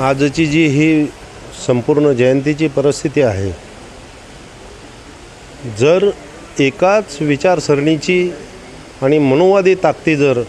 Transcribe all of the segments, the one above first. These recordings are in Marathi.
आजची जी ही संपूर्ण जयंतीची परिस्थिती आहे जर एकाच विचारसरणीची आणि मनोवादी ताकदी जर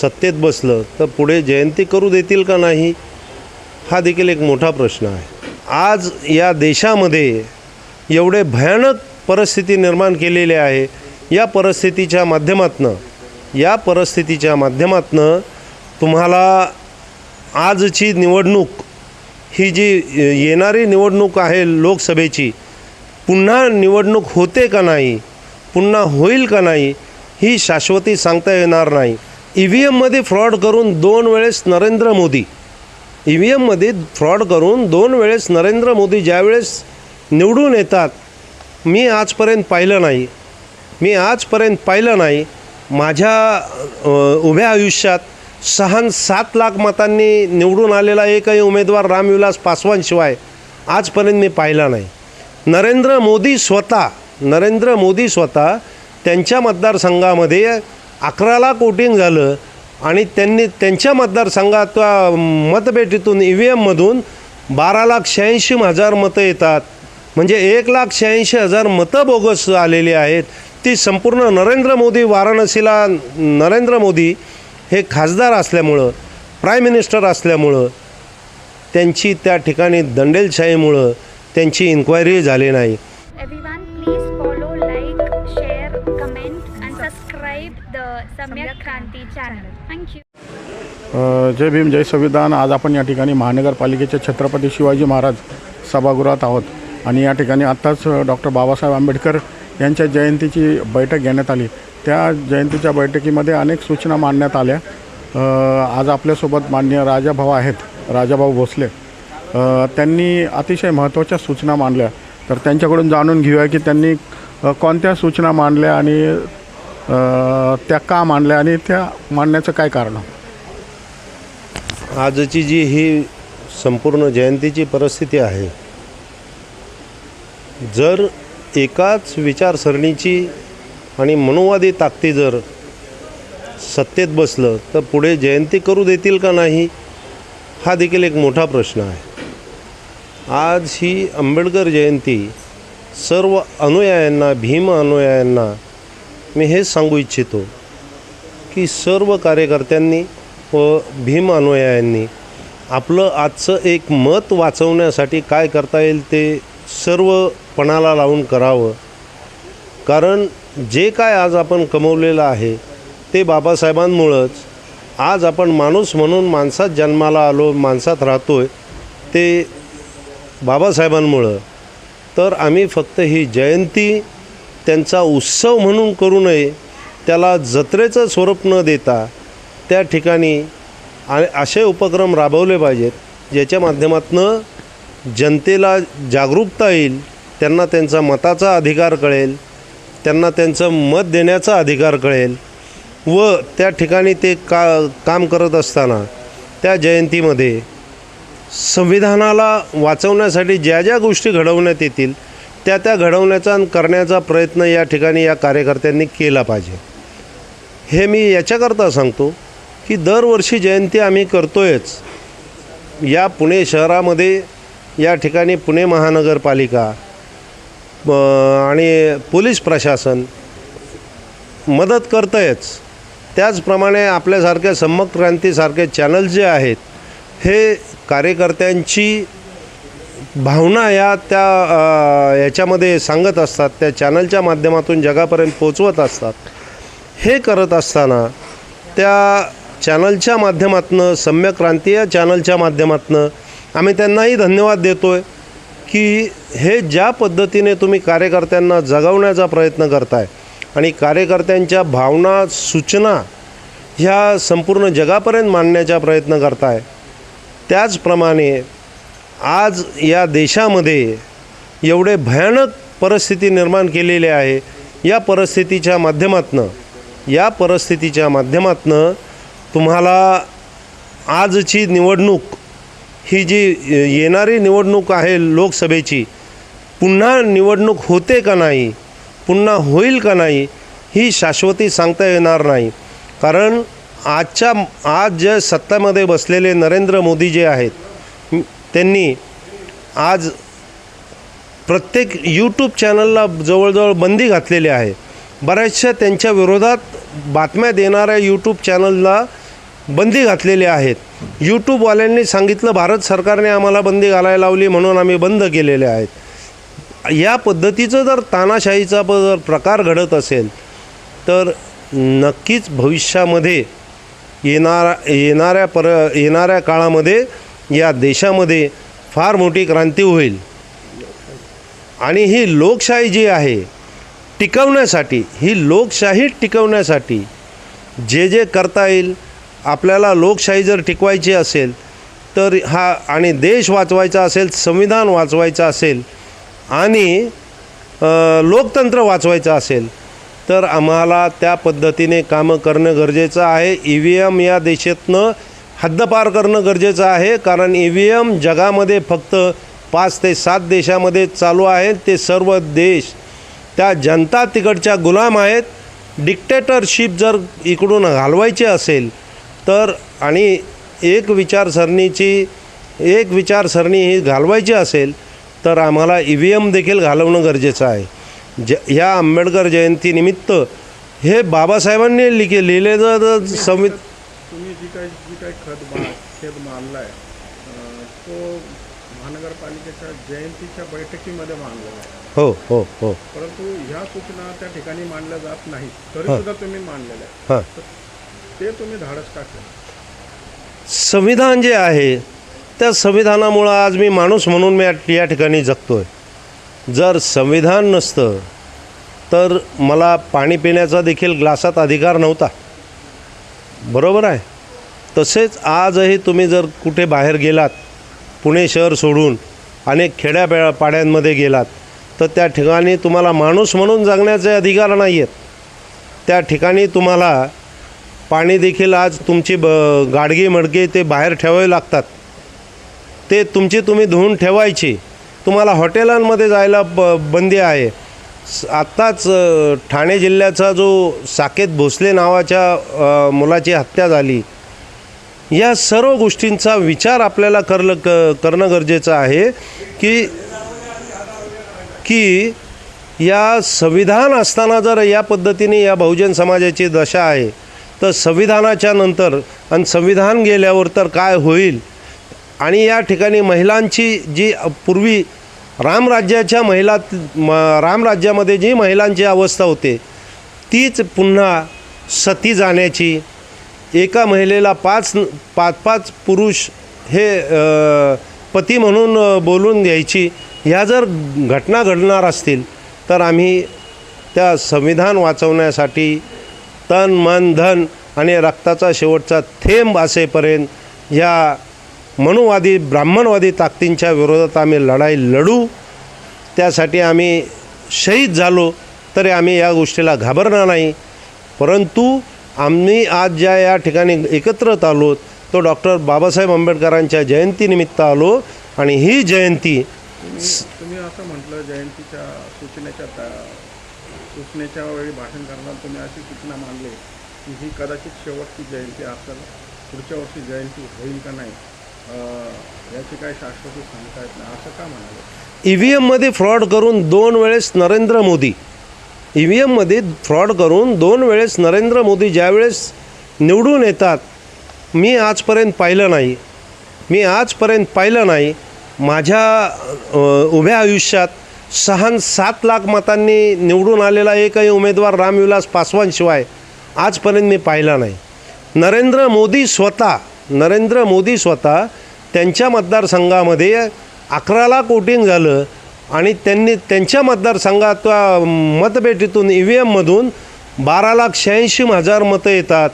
सत्तेत बसलं तर पुढे जयंती करू देतील का नाही हा देखील एक मोठा प्रश्न आहे. आज या देशामध्ये एवढे भयानक परिस्थिती निर्माण केलेली आहे या परिस्थितीच्या माध्यमातनं या परिस्थितीच्या माध्यमातनं तुम्हाला आजची निवडणूक ही जी येणारी निवडणूक आहे लोकसभेची पुन्हा निवडणूक होते का नाही पुन्हा होईल का नाही ही शाश्वती सांगता येणार नाही. ई व्ही एममध्ये फ्रॉड करून दोन वेळेस नरेंद्र मोदी. ई व्ही एममध्ये फ्रॉड करून दोन वेळेस नरेंद्र मोदी ज्यावेळेस निवडून येतात मी आजपर्यंत पाहिलं नाही. मी आजपर्यंत पाहिलं नाही. माझ्या उभ्या आयुष्यात सहा सात लाख मतांनी निवडून आलेला एकही उमेदवार रामविलास पासवानशिवाय आजपर्यंत मी पाहिला नाही. नरेंद्र मोदी स्वतः नरेंद्र मोदी स्वतः त्यांच्या मतदारसंघामध्ये अकरा लाख वोटिंग झालं आणि त्यांनी त्यांच्या मतदारसंघात मतपेटीतून ई व्ही एममधून बारा लाख शहाऐंशी हजार मतं येतात. म्हणजे एक लाख शहाऐंशी हजार मतं बोगस आलेली आहेत. ती संपूर्ण नरेंद्र मोदी वाराणसीला नरेंद्र मोदी हे खासदार असल्यामुळं प्राईम मिनिस्टर असल्यामुळं त्यांची त्या ठिकाणी दंडेलशाहीमुळं त्यांची इन्क्वायरी झाली नाही. जय भीम जय संविधान. आज आपण या ठिकाणी महानगरपालिकेच्या छत्रपती शिवाजी महाराज सभागृहात आहोत. आणि या ठिकाणी आत्ताच डॉक्टर बाबासाहेब आंबेडकर यांच्या जयंतीची बैठक घेण्यात आली. त्या जयंतीच्या बैठकीमध्ये अनेक सूचना मांडण्यात आल्या. आज आपल्यासोबत मान्य राजाभाऊ आहेत राजाभाऊ भोसले. त्यांनी अतिशय महत्त्वाच्या सूचना मांडल्या. तर त्यांच्याकडून जाणून घेऊया की त्यांनी कोणत्या सूचना मांडल्या आणि त्या का मांडल्या आणि त्या मांडण्याचं काय कारण? आजची जी ही संपूर्ण जयंतीची परिस्थिती आहे जर एकाच विचारसरणीची आणि मनोवादी ताकदी जर सत्तेत बसलं तर पुढे जयंती करू देतील का नाही हा देखील एक मोठा प्रश्न आहे. आज ही आंबेडकर जयंती सर्व अनुयायांना भीम अनुयायांना मी हे सांगू इच्छितो की सर्व कार्यकर्त्यांनी व भीम अनुयायांनी आपलं आजचं एक मत वाचवण्यासाठी काय करता येईल ते सर्व पणाला लावून करावं. कारण जे काय आज आपण कमवलेलं आहे ते बाबासाहेबांमुळंच. आज आपण माणूस म्हणून माणसात जन्माला आलो माणसात राहतो आहे ते बाबासाहेबांमुळं. तर आम्ही फक्त ही जयंती त्यांचा उत्सव म्हणून करू नये त्याला जत्रेचं स्वरूप न देता त्या ठिकाणी आणि असे उपक्रम राबवले पाहिजेत ज्याच्या माध्यमातून जनतेला जागरूकता येईल त्यांना त्यांचा मताचा अधिकार कळेल त्यांना त्यांचं मत देण्याचा अधिकार कळेल. व त्या ठिकाणी ते का काम करत असताना त्या जयंतीमध्ये संविधानाला वाचवण्यासाठी ज्या ज्या गोष्टी घडवण्यात येतील त्या त्या घडवण्याचा आणि करण्याचा प्रयत्न या ठिकाणी या कार्यकर्त्यांनी केला पाहिजे. हे मी याच्याकरता सांगतो की दरवर्षी जयंती आम्ही करतोयच. या पुणे शहरामध्ये या ठिकाणी पुणे महानगरपालिका आणि पोलीस प्रशासन मदत करतंयच. त्याचप्रमाणे आपल्यासारख्या संमक क्रांतीसारखे चॅनल जे आहेत हे कार्यकर्त्यांची भावना या त्या याच्यामध्ये सांगत असतात त्या चॅनलच्या माध्यमातून जगापर्यंत पोचवत असतात. हे करत असताना त्या चॅनलच्या माध्यमातनं सम्यक क्रांती या चॅनलच्या माध्यमातनं आम्ही त्यांनाही धन्यवाद देतो आहे की हे ज्या पद्धतीने तुम्ही कार्यकर्त्यांना जगवण्याचा प्रयत्न करताय आणि कार्यकर्त्यांच्या भावना सूचना ह्या संपूर्ण जगापर्यंत मांडण्याचा प्रयत्न करताय त्याचप्रमाणे आज या देशामध्ये एवढे भयानक परिस्थिती निर्माण केलेली आहे. या परिस्थितीच्या माध्यमातनं या परिस्थितीच्या माध्यमातनं तुम्हाला आजची निवडणूक ही जी येणारी निवडणूक आहे लोकसभेची पुन्हा निवडणूक होते का नाही पुन्हा होईल का नाही ही शाश्वती सांगता येणार नाही. कारण आजच्या आज जे सत्तामध्ये बसलेले नरेंद्र मोदी जे आहेत त्यांनी आज प्रत्येक यूट्यूब चॅनलला जवळजवळ बंदी घातलेली आहे. बऱ्याचशा त्यांच्या विरोधात बातम्या देणाऱ्या यूट्यूब चॅनलला बंदी घातलेली आहेत. यूट्यूबवाल्यांनी सांगितलं भारत सरकारने आम्हाला बंदी घालायला लावली म्हणून आम्ही बंद केलेले आहेत. या पद्धतीचं जर तानाशाहीचा जर प्रकार घडत असेल तर नक्कीच भविष्यामध्ये येणारा येणाऱ्या पर येणाऱ्या काळामध्ये या देशामध्ये फार मोठी क्रांती होईल. आणि ही लोकशाही जी आहे टिकवण्यासाठी ही लोकशाही टिकवण्यासाठी जे जे करता येईल आपल्याला लोकशाही जर टिकवायची असेल तर हा आणि देश वाचवायचा असेल संविधान वाचवायचं असेल आणि लोकतंत्र वाचवायचं असेल तर आम्हाला त्या पद्धतीने कामं करणं गरजेचं आहे. ई व्ही एम या देशातनं हद्दपार करणं गरजेचं आहे कारण ई व्ही एम जगामध्ये फक्त पाच ते सात देशामध्ये चालू आहेत ते सर्व देश त्या जनता तिकडच्या गुलाम आहेत. डिक्टेटरशिप जर इकडून घालवायची असेल तर आणि एक विचारसरणीची एक विचारसरणी ही घालवायची असेल तर आम्हाला ई व्ही एम देखील घालवणं गरजेचं आहे. ज ह्या आंबेडकर जयंतीनिमित्त हे बाबासाहेबांनी लिखे लिहिलेलं संविध तुम्ही जी काही जी काही खत मा खेद मानला आहे तो महानगरपालिकेच्या जयंतीच्या बैठकीमध्ये मांडलेला आहे. हो हो हो. परंतु ह्या सूचना त्या ठिकाणी मांडल्या जात नाहीत. तरी. सुद्धा तुम्ही मांडलेल्या आहे हां. ते तुम्ही धाडस का संविधान जे आहे त्या संविधानामुळं आज मी माणूस म्हणून मी या- ठिकाणी जगतो आहे जर संविधान नसतं तर मला पाणी पिण्याचा देखील ग्लासात अधिकार नव्हता. बरोबर आहे? तसेच आजही तुम्ही जर कुठे बाहेर गेलात पुणे शहर सोडून अनेक खेड्या पाड्यांमध्ये गेलात तर त्या ठिकाणी तुम्हाला माणूस म्हणून जगण्याचे अधिकार नाही आहेत त्या ठिकाणी तुम्हाला पाणी देखील आज तुमची ब गाडगी मडके ते बाहेर ठेवावे लागतात. ते तुमची तुम्ही धुवून ठेवायची. तुम्हाला हॉटेलांमध्ये जायला ब बंदी आहे. आत्ताच ठाणे जिल्ह्याचा जो साकेत भोसले नावाच्या मुलाची हत्या झाली. या सर्व गोष्टींचा विचार आपल्याला करलं क करणं गरजेचं आहे की की या संविधान असताना जर या पद्धतीने या बहुजन समाजाची दशा आहे तर संविधानाच्या नंतर आणि संविधान गेल्यावर तर काय होईल? आणि या ठिकाणी महिलांची जी पूर्वी रामराज्याच्या महिला म रामराज्यामध्ये जी महिलांची अवस्था होते तीच पुन्हा सती जाण्याची एका महिलेला पाच पाच पाच पुरुष हे पती म्हणून बोलून घ्यायची ह्या जर घटना घडणार असतील तर आम्ही त्या संविधान वाचवण्यासाठी तन मन धन आणि रक्ताचा शेवटचा थेंब असेपर्यंत या मनुवादी ब्राह्मणवादी ताकदींच्या विरोधात आम्ही लढाई लढू. त्यासाठी आम्ही शहीद झालो तरी आम्ही या गोष्टीला घाबरणार नाही. परंतु आम्ही आज ज्या या ठिकाणी एकत्रित आलो तो डॉक्टर बाबासाहेब आंबेडकरांच्या जयंतीनिमित्त आलो आणि ही जयंती तुम्ही असं म्हटलं जयंतीच्या सूचनेच्या सूचनेच्या वेळी भाषण करताना तुम्ही अशी सूचना मांडली की ही कदाचित शेवटची जयंती असेल पुढच्या वर्षी जयंती होईल का नाही याची काही शाश्वती सांगता येत नाही. असं का म्हणाले? ई व्ही एममध्ये फ्रॉड करून दोन वेळेस नरेंद्र मोदी. ई व्ही एममध्ये फ्रॉड करून दोन वेळेस नरेंद्र मोदी ज्यावेळेस निवडून येतात मी आजपर्यंत पाहिलं नाही. मी आजपर्यंत पाहिलं नाही. माझ्या उभ्या आयुष्यात सहा सात लाख मतांनी निवडून आलेला एकही उमेदवार रामविलास पासवानशिवाय आजपर्यंत मी पाहिला नाही. नरेंद्र मोदी स्वतः नरेंद्र मोदी स्वतः त्यांच्या मतदारसंघामध्ये अकरा लाख वोटिंग झालं आणि त्यांनी त्यांच्या मतदारसंघात मतपेटीतून ई व्ही एममधून बारा लाख शहाऐंशी हजार मतं येतात.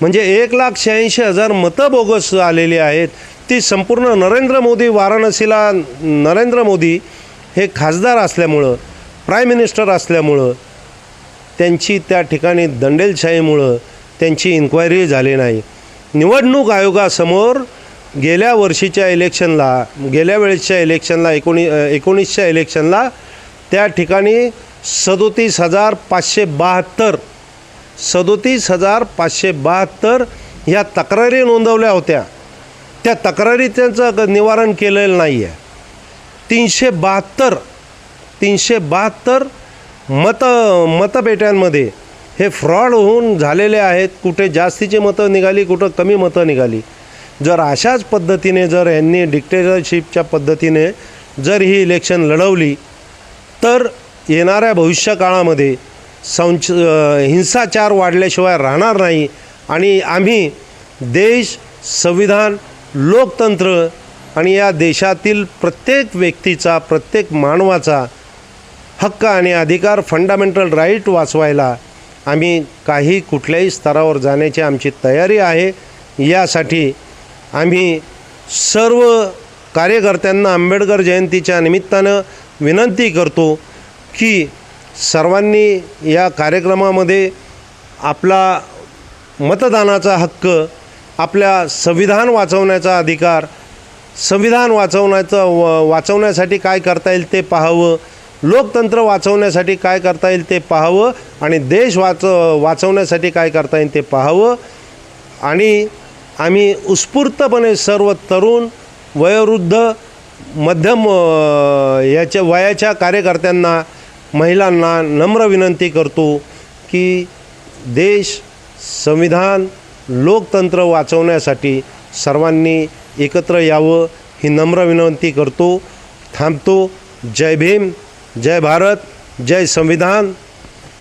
म्हणजे एक लाख शहाऐंशी हजार मतं बोगस आलेली आहेत. ती संपूर्ण नरेंद्र मोदी वाराणसीला नरेंद्र मोदी हे खासदार असल्यामुळं प्राईम मिनिस्टर असल्यामुळं त्यांची त्या ठिकाणी दंडेलशाहीमुळं त्यांची इन्क्वायरी झाली नाही. निवडणूक आयोगासमोर गेल्या वर्षीच्या इलेक्शनला गेल्या वेळेसच्या इलेक्शनला एकोणी एकोणीसच्या इलेक्शनला त्या ठिकाणी सदोतीस हजार पाचशे बहात्तर सदोतीस हजार पाचशे बहात्तर ह्या तक्रारी नोंदवल्या होत्या. त्या तक्रारी त्यांचं निवारण केलेलं नाही आहे तीनशे बहात्तर तीनशे बहात्तर मत मतपेट्यांमध्ये हे फ्रॉड होऊन झालेले आहेत. कुठे जास्तीची मतं निघाली कुठं कमी मतं निघाली. जर अशाच पद्धतीने जर यांनी डिक्टेटरशिपच्या पद्धतीने जर ही इलेक्शन लढवली तर येणाऱ्या भविष्यकाळामध्ये संच हिंसाचार वाढल्याशिवाय राहणार नाही. आणि आम्ही देश संविधान लोकतंत्र आणि या देशातील प्रत्येक व्यक्तीचा प्रत्येक मानवाचा हक्क आणि अधिकार फंडामेंटल राईट वाचवायला आम्ही काही कुठल्याही स्तरावर जाण्याची आमची तयारी आहे. यासाठी आम्ही सर्व कार्यकर्त्यांना आंबेडकर जयंतीच्या निमित्तानं विनंती करतो की सर्वांनी या कार्यक्रमामध्ये आपला मतदानाचा हक्क आपल्या संविधान वाचवण्याचा अधिकार संविधान वाचवण्याचं व वाचवण्यासाठी काय करता येईल ते पाहावं लोकतंत्र वाचवण्यासाठी काय करता येईल ते पाहावं आणि देश वाच वाचवण्यासाठी काय करता येईल ते पाहावं. आणि आम्ही उत्स्फूर्तपणे सर्व तरुण वयोवृद्ध मध्यम याच्या वयाच्या कार्यकर्त्यांना महिलांना नम्र विनंती करतो की देश संविधान लोकतंत्र वाचवण्यासाठी सर्वांनी एकत्र यावं ही नम्र विनंती करतो. थांबतो. जय भीम. जय भारत. जय संविधान.